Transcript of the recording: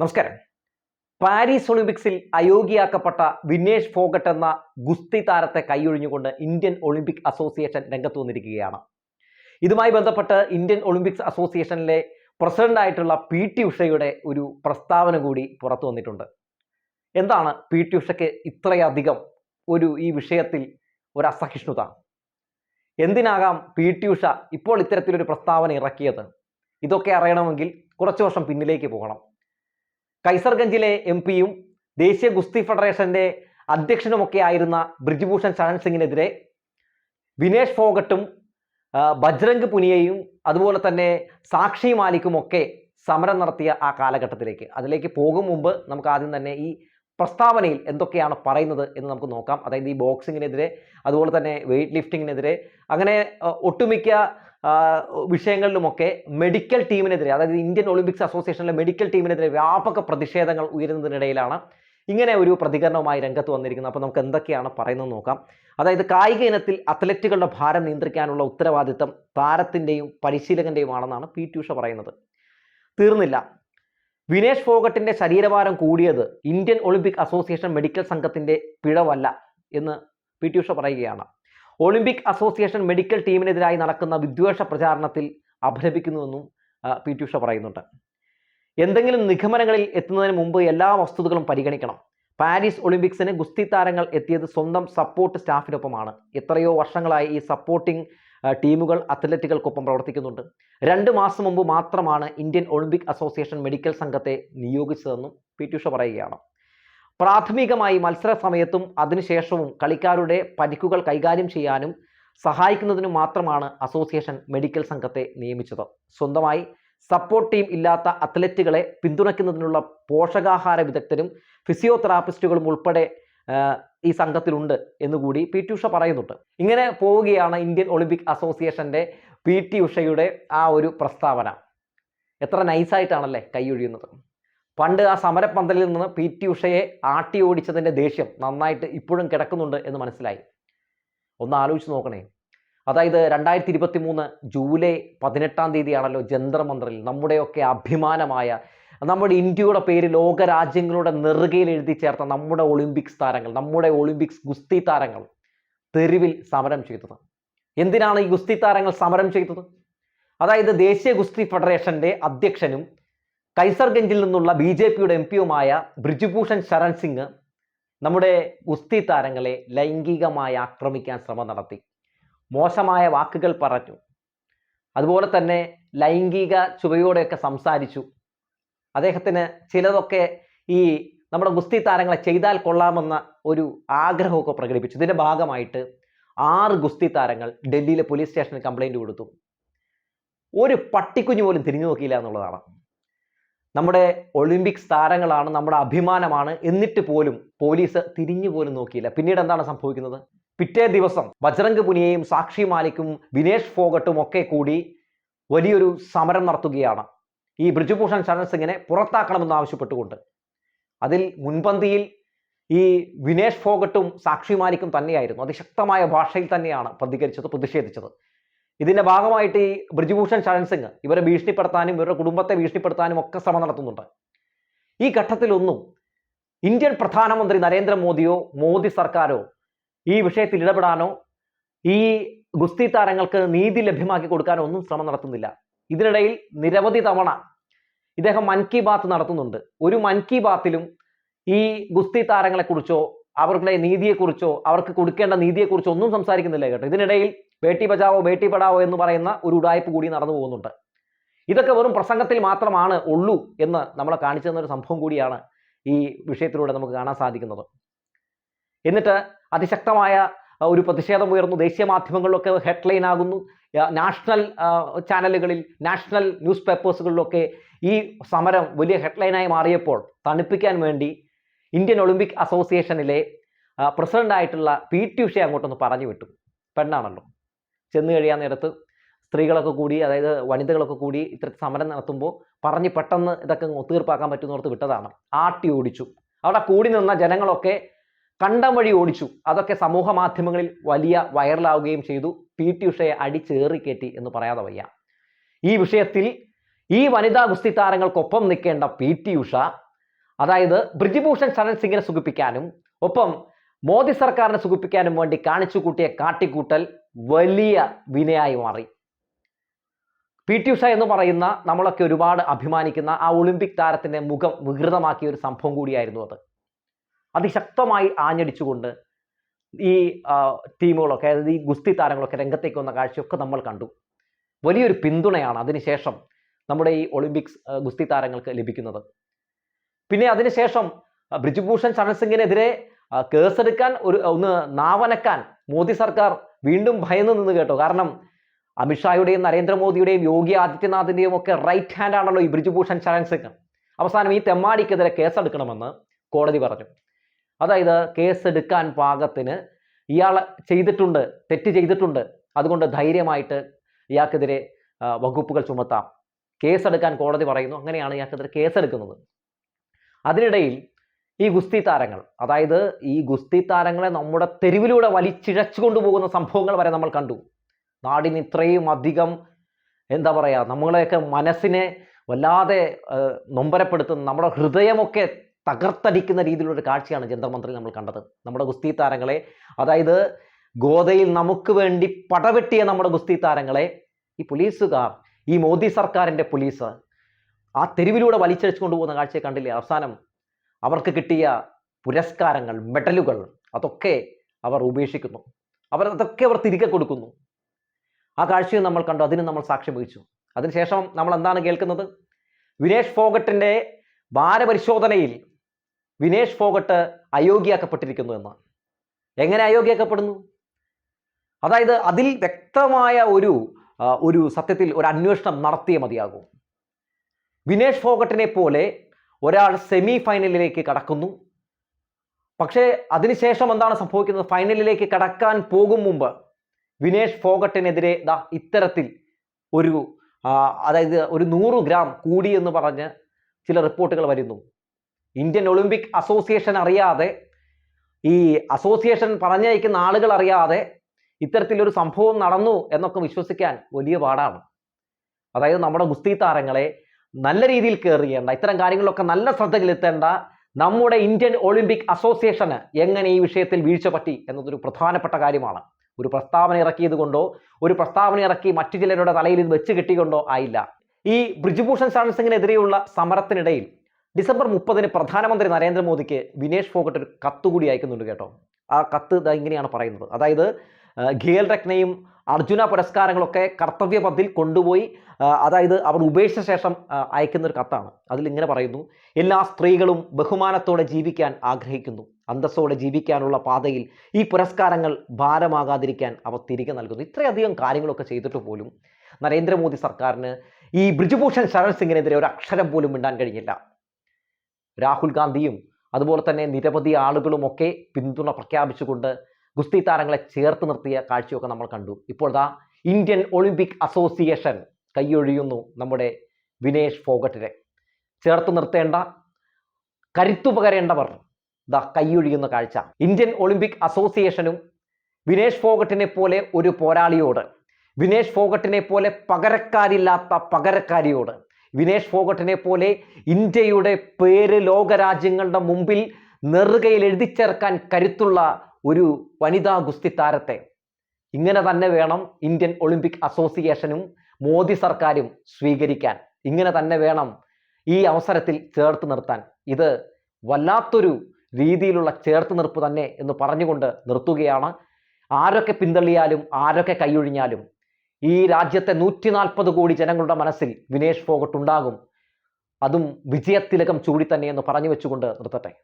നമസ്കാരം. പാരീസ് ഒളിമ്പിക്സിൽ അയോഗ്യയാക്കപ്പെട്ട വിനേഷ് ഫോഗട്ട് എന്ന ഗുസ്തി താരത്തെ കൈയൊഴിഞ്ഞുകൊണ്ട് ഇന്ത്യൻ ഒളിമ്പിക് അസോസിയേഷൻ രംഗത്ത് വന്നിരിക്കുകയാണ്. ഇതുമായി ബന്ധപ്പെട്ട് ഇന്ത്യൻ ഒളിമ്പിക്സ് അസോസിയേഷനിലെ പ്രസിഡന്റായിട്ടുള്ള പി ടി ഉഷയുടെ ഒരു പ്രസ്താവന കൂടി പുറത്തു വന്നിട്ടുണ്ട്. എന്താണ് പി ടി ഉഷയ്ക്ക് ഇത്രയധികം ഒരു ഈ വിഷയത്തിൽ ഒരു അസഹിഷ്ണുത? എന്തിനാകാം പി ടി ഉഷ ഇപ്പോൾ ഇത്തരത്തിലൊരു പ്രസ്താവന ഇറക്കിയത്? ഇതൊക്കെ അറിയണമെങ്കിൽ കുറച്ച് വർഷം പിന്നിലേക്ക് പോകണം. കൈസർഗഞ്ചിലെ എം പിയും ദേശീയ ഗുസ്തി ഫെഡറേഷന്റെ അധ്യക്ഷനുമൊക്കെ ആയിരുന്ന ബ്രിജ്ഭൂഷൺ ശരൺ സിംഗിനെതിരെ വിനേഷ് ഫോഗട്ടും ബജ്രംഗ് പുനിയയും അതുപോലെ തന്നെ സാക്ഷി മാലിക്കുമൊക്കെ സമരം നടത്തിയ ആ കാലഘട്ടത്തിലേക്ക്. അതിലേക്ക് പോകും മുമ്പ് നമുക്ക് ആദ്യം തന്നെ ഈ പ്രസ്താവനയിൽ എന്തൊക്കെയാണ് പറയുന്നത് എന്ന് നമുക്ക് നോക്കാം. അതായത് ഈ ബോക്സിങ്ങിനെതിരെ അതുപോലെ തന്നെ വെയിറ്റ് ലിഫ്റ്റിങ്ങിനെതിരെ അങ്ങനെ ഒട്ടുമിക്ക വിഷയങ്ങളിലുമൊക്കെ മെഡിക്കൽ ടീമിനെതിരെ അതായത് ഇന്ത്യൻ ഒളിമ്പിക്സ് അസോസിയേഷനിലെ മെഡിക്കൽ ടീമിനെതിരെ വ്യാപക പ്രതിഷേധങ്ങൾ ഉയരുന്നതിനിടയിലാണ് ഇങ്ങനെ ഒരു പ്രതികരണവുമായി രംഗത്ത് വന്നിരിക്കുന്നത്. അപ്പോൾ നമുക്ക് എന്തൊക്കെയാണ് പറയുന്നത് നോക്കാം. അതായത് കായിക ഇനത്തിൽ അത്ലറ്റുകളുടെ ഭാരം നിയന്ത്രിക്കാനുള്ള ഉത്തരവാദിത്തം താരത്തിന്റെയും പരിശീലകന്റെയുമാണെന്നാണ് പി ട്യൂഷ പറയുന്നത്. തീർന്നില്ല. വിനേഷ് ഫോഗട്ടിന്റെ ശരീരഭാരം കൂടിയത് ഇന്ത്യൻ ഒളിമ്പിക് അസോസിയേഷൻ മെഡിക്കൽ സംഘത്തിന്റെ പിഴവല്ല എന്ന് പി ട്യൂഷ പറയുകയാണ്. ഒളിമ്പിക് അസോസിയേഷൻ മെഡിക്കൽ ടീമിനെതിരായി നടക്കുന്ന വിദ്വേഷ പ്രചാരണത്തിൽ അപലപിക്കുന്നുവെന്നും പി ടി ഉഷ പറയുന്നുണ്ട്. എന്തെങ്കിലും നിഗമനങ്ങളിൽ എത്തുന്നതിന് മുമ്പ് എല്ലാ വസ്തുതകളും പരിഗണിക്കണം. പാരീസ് ഒളിമ്പിക്സിന് ഗുസ്തി താരങ്ങൾ എത്തിയത് സ്വന്തം സപ്പോർട്ട് സ്റ്റാഫിനൊപ്പമാണ്. എത്രയോ വർഷങ്ങളായി ഈ സപ്പോർട്ടിംഗ് ടീമുകൾ അത്ലറ്റുകൾക്കൊപ്പം പ്രവർത്തിക്കുന്നുണ്ട്. രണ്ട് മാസം മുമ്പ് മാത്രമാണ് ഇന്ത്യൻ ഒളിമ്പിക് അസോസിയേഷൻ മെഡിക്കൽ സംഘത്തെ നിയോഗിച്ചതെന്നും പി ടി ഉഷ പറയുകയാണ്. പ്രാഥമികമായി മത്സര സമയത്തും അതിനുശേഷവും കളിക്കാരുടെ പരിക്കുകൾ കൈകാര്യം ചെയ്യാനും സഹായിക്കുന്നതിനും മാത്രമാണ് അസോസിയേഷൻ മെഡിക്കൽ സംഘത്തെ നിയമിച്ചത്. സ്വന്തമായി സപ്പോർട്ട് ടീം ഇല്ലാത്ത അത്ലറ്റുകളെ പിന്തുണയ്ക്കുന്നതിനുള്ള പോഷകാഹാര വിദഗ്ധരും ഫിസിയോതെറാപ്പിസ്റ്റുകളും ഉൾപ്പെടെ ഈ സംഘത്തിലുണ്ട് എന്നുകൂടി പി ടി ഉഷ പറയുന്നുണ്ട്. ഇങ്ങനെ പോവുകയാണ് ഇന്ത്യൻ ഒളിമ്പിക് അസോസിയേഷന്റെ പി ടി ഉഷയുടെ ആ ഒരു പ്രസ്താവന. എത്ര നൈസായിട്ടാണല്ലേ കൈയൊഴിയുന്നത് പണ്ട് ആ സമരപ്പന്തലിൽ നിന്ന് പി ടി ഉഷയെ ആട്ടി ഓടിച്ചതിന്റെ ദേഷ്യം നന്നായിട്ട് ഇപ്പോഴും കിടക്കുന്നുണ്ട് എന്ന് മനസ്സിലായി. ഒന്ന് ആലോചിച്ച് നോക്കണേ. അതായത് രണ്ടായിരത്തി ഇരുപത്തി മൂന്ന് ജൂലൈ പതിനെട്ടാം തീയതിയാണല്ലോ ജന്തർമന്ത്രിൽ നമ്മുടെയൊക്കെ അഭിമാനമായ നമ്മുടെ ഇന്ത്യയുടെ പേര് ലോകരാജ്യങ്ങളുടെ നെറുകയിൽ എഴുതി ചേർത്ത നമ്മുടെ ഒളിമ്പിക്സ് താരങ്ങൾ നമ്മുടെ ഒളിമ്പിക്സ് ഗുസ്തി താരങ്ങൾ തെരുവിൽ സമരം ചെയ്തത്. എന്തിനാണ് ഈ ഗുസ്തി താരങ്ങൾ സമരം ചെയ്തത്? അതായത് ദേശീയ ഗുസ്തി ഫെഡറേഷന്റെ അധ്യക്ഷനും കൈസർഗഞ്ചിൽ നിന്നുള്ള ബി ജെ പിയുടെ എം പിയുമായ ബ്രിജുഭൂഷൺ ശരൺ സിംഗ് നമ്മുടെ ഗുസ്തി താരങ്ങളെ ലൈംഗികമായി ആക്രമിക്കാൻ ശ്രമം നടത്തി. മോശമായ വാക്കുകൾ പറഞ്ഞു. അതുപോലെ തന്നെ ലൈംഗിക ചുവയോടെയൊക്കെ സംസാരിച്ചു. അദ്ദേഹത്തിന് ചിലതൊക്കെ ഈ നമ്മുടെ ഗുസ്തി താരങ്ങളെ ചെയ്താൽ കൊള്ളാമെന്ന ഒരു ആഗ്രഹമൊക്കെ പ്രകടിപ്പിച്ചു. ഇതിന്റെ ഭാഗമായിട്ട് ആറ് ഗുസ്തി താരങ്ങൾ ഡൽഹിയിലെ പോലീസ് സ്റ്റേഷനിൽ കംപ്ലൈന്റ് കൊടുത്തു. ഒരു പട്ടിക്കുഞ്ഞു പോലും തിരിഞ്ഞു നോക്കിയില്ല എന്നുള്ളതാണ്. നമ്മുടെ ഒളിമ്പിക്സ് താരങ്ങളാണ് നമ്മുടെ അഭിമാനമാണ് എന്നിട്ട് പോലും പോലീസ് തിരിഞ്ഞു പോലും നോക്കിയില്ല. പിന്നീട് എന്താണ് സംഭവിക്കുന്നത്? പിറ്റേ ദിവസം ബജ്രംഗ് പുനിയയും സാക്ഷി മാലിക്കും വിനേഷ് ഫോഗട്ടും ഒക്കെ കൂടി വലിയൊരു സമരം നടത്തുകയാണ്. ഈ ബ്രിജുഭൂഷൺ ശരൺ സിംഗിനെ പുറത്താക്കണമെന്ന് ആവശ്യപ്പെട്ടുകൊണ്ട്. അതിൽ മുൻപന്തിയിൽ ഈ വിനേഷ് ഫോഗട്ടും സാക്ഷി മാലിക്കും തന്നെയായിരുന്നു. അതിശക്തമായ ഭാഷയിൽ തന്നെയാണ് പ്രതികരിച്ചത് പ്രതിഷേധിച്ചത്. ഇതിന്റെ ഭാഗമായിട്ട് ഈ ബ്രിജ്ഭൂഷൺ ശരൺ സിംഗ് ഇവരെ ഭീഷണിപ്പെടുത്താനും ഇവരുടെ കുടുംബത്തെ ഭീഷണിപ്പെടുത്താനും ഒക്കെ ശ്രമം നടത്തുന്നുണ്ട്. ഈ ഘട്ടത്തിലൊന്നും ഇന്ത്യൻ പ്രധാനമന്ത്രി നരേന്ദ്രമോദിയോ മോദി സർക്കാരോ ഈ വിഷയത്തിൽ ഇടപെടാനോ ഈ ഗുസ്തി താരങ്ങൾക്ക് നീതി ലഭ്യമാക്കി കൊടുക്കാനോ ഒന്നും ശ്രമം നടത്തുന്നില്ല. ഇതിനിടയിൽ നിരവധി തവണ ഇദ്ദേഹം മൻ കി ബാത്ത് നടത്തുന്നുണ്ട്. ഒരു മൻ കി ബാത്തിലും ഈ ഗുസ്തി താരങ്ങളെക്കുറിച്ചോ അവരുടെ നീതിയെക്കുറിച്ചോ അവർക്ക് കൊടുക്കേണ്ട നീതിയെക്കുറിച്ചോ ഒന്നും സംസാരിക്കുന്നില്ല കേട്ടോ. ഇതിനിടയിൽ ബേട്ടി ബച്ചാവോ ബേട്ടി പഠാവോ എന്ന് പറയുന്ന ഒരു ഉടായ്പ കൂടി നടന്നു പോകുന്നുണ്ട്. ഇതൊക്കെ വെറും പ്രസംഗത്തിൽ മാത്രമാണ് ഉള്ളൂ എന്ന് നമ്മളെ കാണിച്ചു തന്ന ഒരു സംഭവം കൂടിയാണ് ഈ വിഷയത്തിലൂടെ നമുക്ക് കാണാൻ സാധിക്കുന്നത്. എന്നിട്ട് അതിശക്തമായ ഒരു പ്രതിഷേധം ഉയർന്നു. ദേശീയ മാധ്യമങ്ങളിലൊക്കെ ഹെഡ്ലൈൻ ആകുന്നു. നാഷണൽ ചാനലുകളിൽ നാഷണൽ ന്യൂസ് പേപ്പേഴ്സുകളിലൊക്കെ ഈ സമരം വലിയ ഹെഡ്ലൈനായി മാറിയപ്പോൾ തണുപ്പിക്കാൻ വേണ്ടി ഇന്ത്യൻ ഒളിമ്പിക് അസോസിയേഷനിലെ പ്രസിഡന്റായിട്ടുള്ള പി ടി ഉഷയെ അങ്ങോട്ടൊന്ന് പറഞ്ഞു വിട്ടു. പെണ്ണാണല്ലോ. ചെന്ന് കഴിയാൻ നേരത്ത് സ്ത്രീകളൊക്കെ കൂടി അതായത് വനിതകളൊക്കെ കൂടി ഇത്തരത്തിൽ സമരം നടത്തുമ്പോൾ പറഞ്ഞ് പെട്ടെന്ന് ഇതൊക്കെ ഒത്തുതീർപ്പാക്കാൻ പറ്റുന്നോർത്ത് വിട്ടതാണ്. ആട്ടി ഓടിച്ചു. അവിടെ കൂടി നിന്ന ജനങ്ങളൊക്കെ കണ്ടം വഴി ഓടിച്ചു. അതൊക്കെ സമൂഹ മാധ്യമങ്ങളിൽ വലിയ വൈറലാവുകയും ചെയ്തു. പി. ടി. ഉഷയെ അടിച്ചേറി കയറ്റി എന്ന് പറയാതെ വയ്യ. ഈ വിഷയത്തിൽ ഈ വനിതാ ഗുസ്തി താരങ്ങൾക്കൊപ്പം നിൽക്കേണ്ട പി. ടി. ഉഷ അതായത് ബ്രിജിഭൂഷൺ ശരൺ സിംഗിനെ സുഖിപ്പിക്കാനും ഒപ്പം മോദി സർക്കാരിനെ സുഖിപ്പിക്കാനും വേണ്ടി കാണിച്ചു കൂട്ടിയ കാട്ടിക്കൂട്ടൽ വലിയ വിനയായി മാറി. പി ടി ഉഷ എന്ന് പറയുന്ന നമ്മളൊക്കെ ഒരുപാട് അഭിമാനിക്കുന്ന ആ ഒളിമ്പിക് താരത്തിന്റെ മുഖം വികൃതമാക്കിയ ഒരു സംഭവം കൂടിയായിരുന്നു അത്. അതിശക്തമായി ആഞ്ഞടിച്ചുകൊണ്ട് ഈ ടീമുകളൊക്കെ അതായത് ഈ ഗുസ്തി താരങ്ങളൊക്കെ രംഗത്തേക്ക് വന്ന കാഴ്ചയൊക്കെ നമ്മൾ കണ്ടു. വലിയൊരു പിന്തുണയാണ് അതിനുശേഷം നമ്മുടെ ഈ ഒളിമ്പിക്സ് ഗുസ്തി താരങ്ങൾക്ക് ലഭിക്കുന്നത്. പിന്നെ അതിനുശേഷം ബ്രിജുഭൂഷൺ ശരൺ സിംഗിനെതിരെ കേസെടുക്കാൻ ഒരു ഒന്ന് നാവനക്കാൻ മോദി സർക്കാർ വീണ്ടും ഭയന്ന് നിന്ന് കേട്ടോ. കാരണം അമിത്ഷായുടെയും നരേന്ദ്രമോദിയുടെയും യോഗി ആദിത്യനാഥിന്റെയും ഒക്കെ റൈറ്റ് ഹാൻഡ് ആണല്ലോ ഈ ബ്രിജ്ഭൂഷൺ ശരൺ സിംഗ് അവസാനം ഈ തെമ്മാടിക്കെതിരെ കേസെടുക്കണമെന്ന് കോടതി പറഞ്ഞു. അതായത് കേസെടുക്കാൻ പാകത്തിന് ഇയാൾ ചെയ്തിട്ടുണ്ട് തെറ്റ് ചെയ്തിട്ടുണ്ട്. അതുകൊണ്ട് ധൈര്യമായിട്ട് ഇയാൾക്കെതിരെ വകുപ്പുകൾ ചുമത്താം. കേസെടുക്കാൻ കോടതി പറയുന്നു. അങ്ങനെയാണ് ഇയാൾക്കെതിരെ കേസെടുക്കുന്നത്. അതിനിടയിൽ ഈ ഗുസ്തി താരങ്ങൾ അതായത് ഈ ഗുസ്തി താരങ്ങളെ നമ്മുടെ തെരുവിലൂടെ വലിച്ചിഴച്ചു കൊണ്ടുപോകുന്ന സംഭവങ്ങൾ വരെ നമ്മൾ കണ്ടു. നാടിന് ഇത്രയും അധികം എന്താ പറയുക നമ്മളെയൊക്കെ മനസ്സിനെ വല്ലാതെ നൊമ്പരപ്പെടുത്തുന്ന നമ്മുടെ ഹൃദയമൊക്കെ തകർത്തടിക്കുന്ന രീതിയിലുള്ള കാഴ്ചയാണ് ജന്തർ മന്ത്രിൽ നമ്മൾ കണ്ടത്. നമ്മുടെ ഗുസ്തി താരങ്ങളെ അതായത് ഗോതയിൽ നമുക്ക് വേണ്ടി പടവെട്ടിയ നമ്മുടെ ഗുസ്തി താരങ്ങളെ ഈ പോലീസുകാർ ഈ മോദി സർക്കാരിന്റെ പോലീസ് ആ തെരുവിലൂടെ വലിച്ചഴിച്ചു പോകുന്ന കാഴ്ചയെ കണ്ടില്ലേ? അവസാനം അവർക്ക് കിട്ടിയ പുരസ്കാരങ്ങൾ മെഡലുകൾ അതൊക്കെ അവർ ഉപേക്ഷിക്കുന്നു. അവർ അതൊക്കെ അവർ തിരികെ കൊടുക്കുന്നു. ആ കാഴ്ചയും നമ്മൾ കണ്ടു അതിനും നമ്മൾ സാക്ഷ്യം വഹിച്ചു. അതിനുശേഷം നമ്മൾ എന്താണ് കേൾക്കുന്നത്? വിനേഷ് ഫോഗട്ടിന്റെ ഭാരപരിശോധനയിൽ വിനേഷ് ഫോഗട്ട് അയോഗ്യയാക്കപ്പെട്ടിരിക്കുന്നു എന്ന്. എങ്ങനെ അയോഗ്യയാക്കപ്പെടുന്നു? അതായത് അതിൽ വ്യക്തമായ ഒരു ഒരു സത്യത്തിൽ ഒരു അന്വേഷണം നടത്തിയേ മതിയാകൂ. വിനേഷ് ഫോഗട്ടിനെ പോലെ ഒരാൾ സെമി ഫൈനലിലേക്ക് കടക്കുന്നു. പക്ഷേ അതിനുശേഷം എന്താണ് സംഭവിക്കുന്നത്? ഫൈനലിലേക്ക് കടക്കാൻ പോകും മുമ്പ് വിനേഷ് ഫോഗട്ടിനെതിരെ ദാ ഇത്തരത്തിൽ ഒരു അതായത് ഒരു നൂറ് ഗ്രാം കൂടി എന്ന് പറഞ്ഞ് ചില റിപ്പോർട്ടുകൾ വരുന്നു. ഇന്ത്യൻ ഒളിമ്പിക് അസോസിയേഷൻ അറിയാതെ ഈ അസോസിയേഷൻ പറഞ്ഞയക്കുന്ന ആളുകൾ അറിയാതെ ഇത്തരത്തിലൊരു സംഭവം നടന്നു എന്നൊക്കെ വിശ്വസിക്കാൻ വലിയ പാടാണ്. അതായത് നമ്മുടെ ഗുസ്തി താരങ്ങളെ നല്ല രീതിയിൽ കെയർ ചെയ്യേണ്ട. ഇത്തരം കാര്യങ്ങളൊക്കെ നല്ല ശ്രദ്ധ ചെലുത്തേണ്ട നമ്മുടെ ഇന്ത്യൻ ഒളിമ്പിക് അസോസിയേഷന് എങ്ങനെ ഈ വിഷയത്തിൽ വീഴ്ച പറ്റി എന്നതൊരു പ്രധാനപ്പെട്ട കാര്യമാണ്. ഒരു പ്രസ്താവന ഇറക്കിയത് കൊണ്ടോ ഒരു പ്രസ്താവന ഇറക്കി മറ്റു ചിലരുടെ തലയിൽ ഇത് വെച്ച് കിട്ടിക്കൊണ്ടോ ആയില്ല. ഈ ബ്രിജ്ഭൂഷൺ ശരൺ സമരത്തിനിടയിൽ ഡിസംബർ മുപ്പതിന് പ്രധാനമന്ത്രി നരേന്ദ്രമോദിക്ക് വിനേഷ് ഫോഗട്ട് ഒരു കത്ത് കൂടി അയക്കുന്നുണ്ട് കേട്ടോ. ആ കത്ത് ഇങ്ങനെയാണ് പറയുന്നത്. അതായത് ഖേൽ രത്നയും അർജുന പുരസ്കാരങ്ങളൊക്കെ കർത്തവ്യപഥത്തിൽ കൊണ്ടുപോയി അതായത് അവർ ഉപേക്ഷിച്ച ശേഷം അയക്കുന്ന ഒരു കത്താണ്. അതിൽ ഇങ്ങനെ പറയുന്നു എല്ലാ സ്ത്രീകളും ബഹുമാനത്തോടെ ജീവിക്കാൻ ആഗ്രഹിക്കുന്നു. അന്തസ്സോടെ ജീവിക്കാനുള്ള പാതയിൽ ഈ പുരസ്കാരങ്ങൾ ഭാരമാകാതിരിക്കാൻ അവർ തിരികെ നൽകുന്നു. ഇത്രയധികം കാര്യങ്ങളൊക്കെ ചെയ്തിട്ട് പോലും നരേന്ദ്രമോദി സർക്കാരിന് ഈ ബ്രിജ്ഭൂഷൺ ശരൺ സിംഗിനെതിരെ ഒരു അക്ഷരം പോലും മിണ്ടാൻ കഴിഞ്ഞില്ല. രാഹുൽ ഗാന്ധിയും അതുപോലെ തന്നെ നിരവധി ആളുകളുമൊക്കെ പിന്തുണ പ്രഖ്യാപിച്ചുകൊണ്ട് ഗുസ്തി താരങ്ങളെ ചേർത്ത് നിർത്തിയ കാഴ്ചയൊക്കെ നമ്മൾ കണ്ടു. ഇപ്പോൾ ദാ ഇന്ത്യൻ ഒളിമ്പിക് അസോസിയേഷൻ കൈയൊഴിയുന്നു നമ്മുടെ വിനേഷ് ഫോഗട്ടിനെ. ചേർത്ത് നിർത്തേണ്ട കരുത്തുപകരേണ്ടവർ ദാ കൈയൊഴിയുന്ന കാഴ്ച. ഇന്ത്യൻ ഒളിമ്പിക് അസോസിയേഷനും വിനേഷ് ഫോഗട്ടിനെ പോലെ ഒരു പോരാളിയോട് വിനേഷ് ഫോഗട്ടിനെ പോലെ പകരക്കാരില്ലാത്ത പകരക്കാരിയോട് വിനേഷ് ഫോഗട്ടിനെ പോലെ ഇന്ത്യയുടെ പേര് ലോകരാജ്യങ്ങളുടെ മുമ്പിൽ നെറുകയിൽ എഴുതിച്ചേർക്കാൻ കരുത്തുള്ള ഒരു വനിതാ ഗുസ്തി താരത്തെ ഇങ്ങനെ തന്നെ വേണം ഇന്ത്യൻ ഒളിമ്പിക് അസോസിയേഷനും മോദി സർക്കാരും സ്വീകരിക്കാൻ. ഇങ്ങനെ തന്നെ വേണം ഈ അവസരത്തിൽ ചേർത്ത് നിർത്താൻ. ഇത് വല്ലാത്തൊരു രീതിയിലുള്ള ചേർത്ത് നിർപ്പ് തന്നെ എന്ന് പറഞ്ഞുകൊണ്ട് നിർത്തുകയാണ്. ആരൊക്കെ പിന്തള്ളിയാലും ആരൊക്കെ കൈയൊഴിഞ്ഞാലും ഈ രാജ്യത്തെ നൂറ്റി നാൽപ്പത് കോടി ജനങ്ങളുടെ മനസ്സിൽ വിനേഷ് ഫോഗട്ട് ഉണ്ടാകും. അതും വിജയത്തിലകം ചൂടി തന്നെ എന്ന് പറഞ്ഞു വെച്ചുകൊണ്ട് നിർത്തട്ടെ.